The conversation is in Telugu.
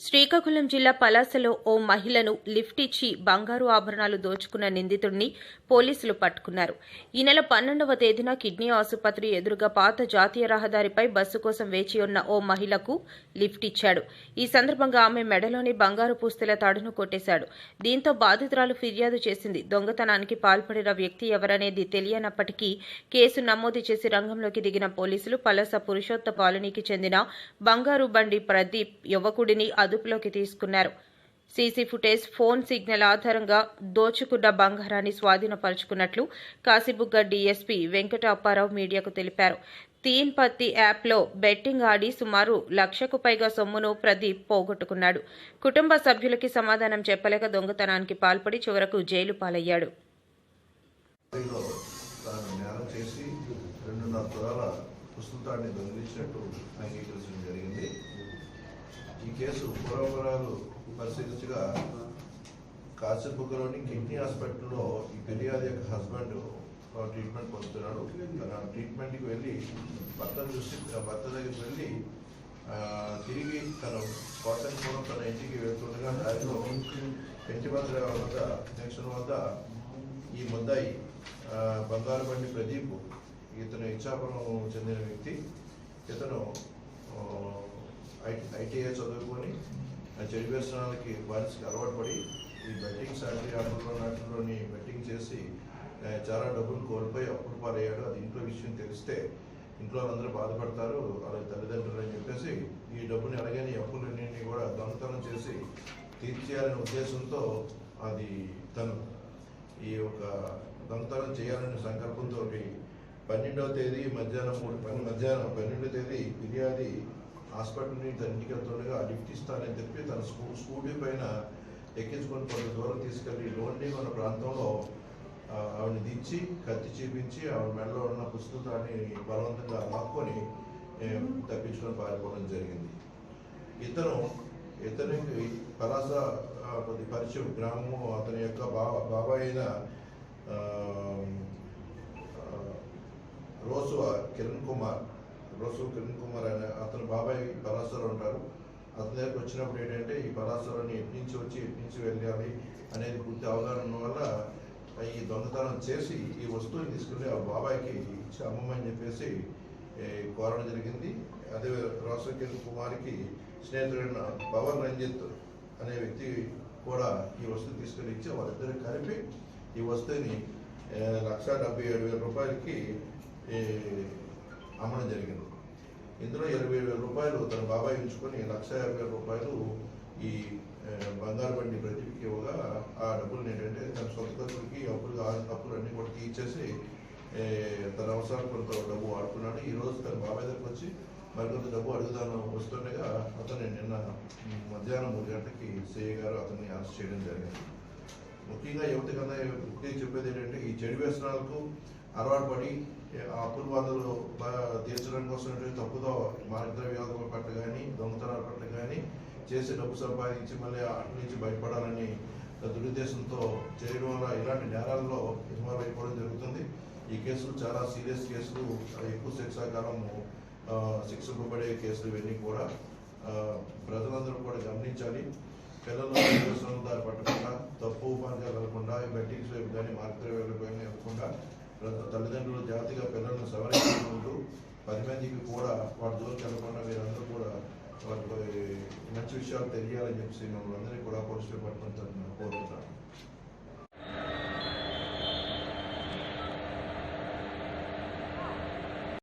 శ్రీకాకుళం జిల్లా పలాసలో ఓ మహిళను లిఫ్ట్ ఇచ్చి బంగారు ఆభరణాలు దోచుకున్న నిందితుడిని పోలీసులు పట్టుకున్నారు. ఈ నెల పన్నెండవ తేదీన కిడ్నీ ఆసుపత్రి ఎదురుగా పాత జాతీయ రహదారిపై బస్సు కోసం వేచి ఉన్న ఓ మహిళకు లిఫ్ట్ ఇచ్చాడు. ఈ సందర్భంగా ఆమె మెడలోని బంగారు పూస్తెల తాడును కొట్టేశాడు. దీంతో బాధితురాలు ఫిర్యాదు చేసింది. దొంగతనానికి పాల్పడిన వ్యక్తి ఎవరనేది తెలియనప్పటికీ కేసు నమోదు చేసి రంగంలోకి దిగిన పోలీసులు పలాస పురుషోత్త కాలనీకి చెందిన బంగారు బండి ప్రదీప్ యువకుడిని అదుపులోకి తీసుకున్నారు. సీసీ ఫుటేజ్ ఫోన్ సిగ్నల్ ఆధారంగా దోచుకున్న బంగారాన్ని స్వాధీనపరుచుకున్నట్లు కాశీబుగ్గ డీఎస్పీ వెంకటప్పారావు మీడియాకు తెలిపారు. తీన్ పత్తి యాప్లో బెట్టింగ్ ఆడి సుమారు లక్షకు పైగా సొమ్మును ప్రదీప్ పోగొట్టుకున్నాడు. కుటుంబ సభ్యులకి సమాధానం చెప్పలేక దొంగతనానికి పాల్పడి చివరకు జైలు పాలయ్యాడు. పుస్తకాన్ని దొంగిలించినట్టు అంగీకరించడం జరిగింది. ఈ కేసు పూర్వపరాలు పరిశీలించగా కాసిబుగ్గలోని కిడ్నీ హాస్పిటల్లో ఈ ఫిర్యాదు యొక్క హస్బెండ్ ట్రీట్మెంట్ పొందుతున్నాడు. తన ట్రీట్మెంట్కి వెళ్ళి భర్తను చూసి భర్త దగ్గరికి వెళ్ళి తిరిగి తిరిగి తను కూడా తన ఇంటికి వెళ్తుండగా దారిలో పెంచిభద్ర వద్ద జంక్షన్ వద్ద ఈ ముద్దాయి బంగారు బండి ప్రదీప్ ఇతను ఇచ్చాపురం చెందిన వ్యక్తి. ఇతను ఐటీఐ చదువుకొని ఆ చెడు వ్యసనాలకి బానిసకి అలవాటు పడి ఈ బెట్టింగ్ అంటే ఆటల్లో నాటిల్లోని బెట్టింగ్ చేసి చాలా డబ్బులు కోల్పోయి అప్పుడు పాలయ్యాడు. అది ఇంట్లో విషయం తెలిస్తే ఇంట్లో అందరూ బాధపడతారు. అలాగే తల్లిదండ్రులు అని చెప్పేసి ఈ డబ్బుని అడగని అప్పులన్నింటినీ కూడా దొంగతనం చేసి తీర్చేయాలనే ఉద్దేశంతో అది తను ఈ యొక్క దొంగతనం చేయాలనే సంకల్పంతో పన్నెండవ తేదీ మధ్యాహ్నం మూడు మధ్యాహ్నం పన్నెండవ తేదీ హాస్పిటల్ నుంచి తన ఇంటికి వెళ్తుండగా లిఫ్ట్ ఇస్తానని చెప్పి తన స్కూ స్కూటీ పైన ఎక్కించుకొని కొంత దూరం తీసుకెళ్ళి లోన్లీ మన ప్రాంతంలో ఆవిడని దించి కత్తి చూపించి ఆవిడ మెడలో ఉన్న పుస్తకాన్ని బలవంతంగా లాక్కొని తప్పించుకొని పారిపోవడం జరిగింది. ఇతను ఇతనికి పలాస కొద్ది పరిచయం గ్రామము అతని యొక్క బావ బాబాయ్ అయిన ఆ, కిరణ్ కుమార్. రోసు కిరణ్ కుమార్ అనే అతను బాబాయ్ పలాసలో ఉంటారు. అతని దగ్గరికి వచ్చినప్పుడు ఏంటంటే ఈ పలాసలోని ఎటు నుంచి వచ్చి ఎటు నుంచి వెళ్ళాలి అనేది పూర్తి అవగాహన ఉన్న వల్ల ఈ దొంగతనం చేసి ఈ వస్తువుని తీసుకుని ఆ బాబాయ్కి ఇచ్చి అమ్మమని చెప్పేసి కోరడం జరిగింది. అదే రోసు కిరణ్ కుమార్కి స్నేహితుడైన పవన్ రంజిత్ అనే వ్యక్తి కూడా ఈ వస్తువు తీసుకుని ఇచ్చి వాళ్ళిద్దరు కలిపి ఈ వస్తువుని లక్ష డెబ్బై ఏడు వేల రూపాయలకి అమ్మడం జరిగింది. ఇందులో ఇరవై వేల రూపాయలు తన బాబాయ్ ఉంచుకొని లక్ష యాభై వేల రూపాయలు ఈ బంగారు బండి ప్రతికి ఇవ్వగా ఆ డబ్బులు ఏంటంటే తన సొంత ఖర్చులకి అప్పులు అప్పులు అన్నీ కూడా తీర్చేసి తన అవసరాలు కొంత డబ్బు వాడుకున్నాడు. ఈ రోజు తన బాబాయ్ దగ్గరకు వచ్చి మరికొంత డబ్బు అడుగుదాను వస్తుండగా అతను నిన్న మధ్యాహ్నం మూడు గంటలకి సిఐ గారు అతన్ని అరెస్ట్ చేయడం జరిగింది. ముఖ్యంగా యువత కన్నా చెప్పేది ఏంటంటే ఈ చెడు వ్యసనాలకు అలవాటు పడి ఆ అప్పుల బాధలు బా- తీర్చడం కోసం ఏంటంటే తప్పుదో పట్ల కానీ దొంగతనాల పట్ల కానీ చేసి డబ్బు సంపాదించి మళ్ళీ అటు నుంచి బయటపడాలని దురుద్దేశంతో చేయడం వల్ల ఇలాంటి నేరాల్లో ఇసుమారు అయిపోవడం జరుగుతుంది. ఈ కేసులు చాలా సీరియస్ కేసులు. ఎక్కువ శిక్షాకాలము ఆ, శిక్షింపబడే కేసులు ఇవన్నీ కూడా ప్రజలందరూ కూడా గమనించాలి. పిల్లలు దారి పట్టకుండా తప్పు మార్గాలు వెళ్ళకుండా బెట్టింగ్స్ వైపు కానీ మార్గద్రవ్యాలకు కానీ తల్లిదండ్రులు జాతిగా పిల్లలను సవరించుకుంటూ పది మందికి కూడా వాటి జోలికి వెళ్ళకుండా మీరందరూ కూడా వాళ్ళకి మంచి విషయాలు తెలియాలని చెప్పి మమ్మల్ని అందరినీ కూడా పోలీస్ డిపార్ట్మెంట్